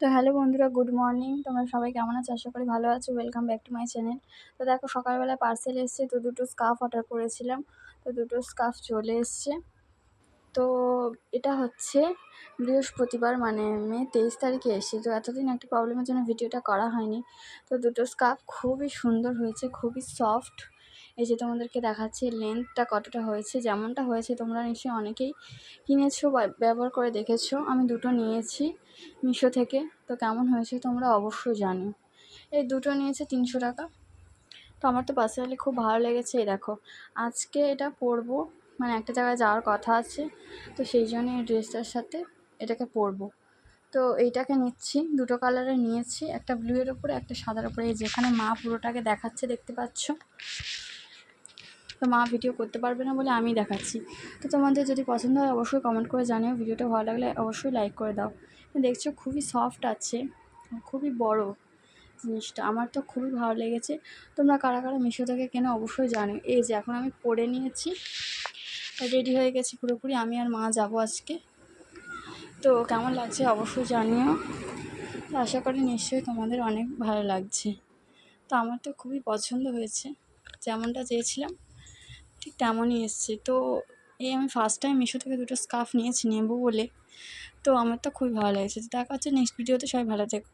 তো হ্যালো বন্ধুরা, good morning. তোমরা সবাই কেমন আছো? আশা করি ভালো আছো। Welcome back to my channel তো দেখো, সকালবেলা পার্সেল এসছে, তো দুটো স্কার্ফ অর্ডার করেছিলাম। তো দুটো স্কার্ফ চলে এসছে। তো এটা হচ্ছে বৃহস্পতিবার মানে মে তেইশ তারিখে এসছে। তো এতদিন একটা প্রবলেমের জন্য ভিডিওটা করা হয়নি। তো দুটো স্কার্ফ খুবই সুন্দর হয়েছে, খুবই সফট এই যে তোমাদেরকে দেখাচ্ছি লেন্থটা কতটা হয়েছে, যেমনটা হয়েছে তোমরা নিশ্চয়ই অনেকেই কিনেছো ব্যবহার করে দেখেছ। আমি দুটো নিয়েছি মিশো থেকে, তো কেমন হয়েছে তোমরা অবশ্যই জানো। এই দুটো নিয়েছে তিনশো টাকা। তো আমার তো পার্সোনালি খুব ভালো লেগেছে, এই দেখো। আজকে এটা পরবো মানে একটা জায়গায় যাওয়ার কথা আছে, তো সেই জন্য এই ড্রেসটার সাথে এটাকে পরবো। তো এইটাকে নিচ্ছি, দুটো কালারে নিয়েছি, একটা ব্লু এর ওপরে একটা সাদার ওপরে যেখানে মা পুরোটাকে দেখাচ্ছে, দেখতে পাচ্ছ? তো মা ভিডিও করতে পারবে না বলে আমি দেখাচ্ছি। তো তোমাদের যদি পছন্দ হয় অবশ্যই কমেন্ট করে জানিও। ভিডিওটা ভালো লাগলে অবশ্যই লাইক করে দাও। দেখছ খুবই সফট আছে, খুবই বড় জিনিসটা। আমার তো খুবই ভালো লেগেছে। তোমরা কারা কারা মিশো থেকে কেন অবশ্যই জানো। এই যে এখন আমি পরে নিয়েছি রেডি হয়ে গেছি পুরোপুরি। আমি আর মা যাব আজকে। তো কেমন লাগছে অবশ্যই জানিও। আশা করি নিশ্চয়ই তোমাদের অনেক ভালো লাগছে। তো আমার তো খুবই পছন্দ হয়েছে। যেমনটা চেয়েছিলাম। ঠিক তেমনই এসছে। তো এই আমি ফার্স্ট টাইম মিশো থেকে দুটো স্কার্ফ নিয়েছি, নেব বলে। তো আমার তো খুবই ভালো লেগেছে। দেখা হচ্ছে নেক্সট ভিডিওতে সবাই ভালো থেকো।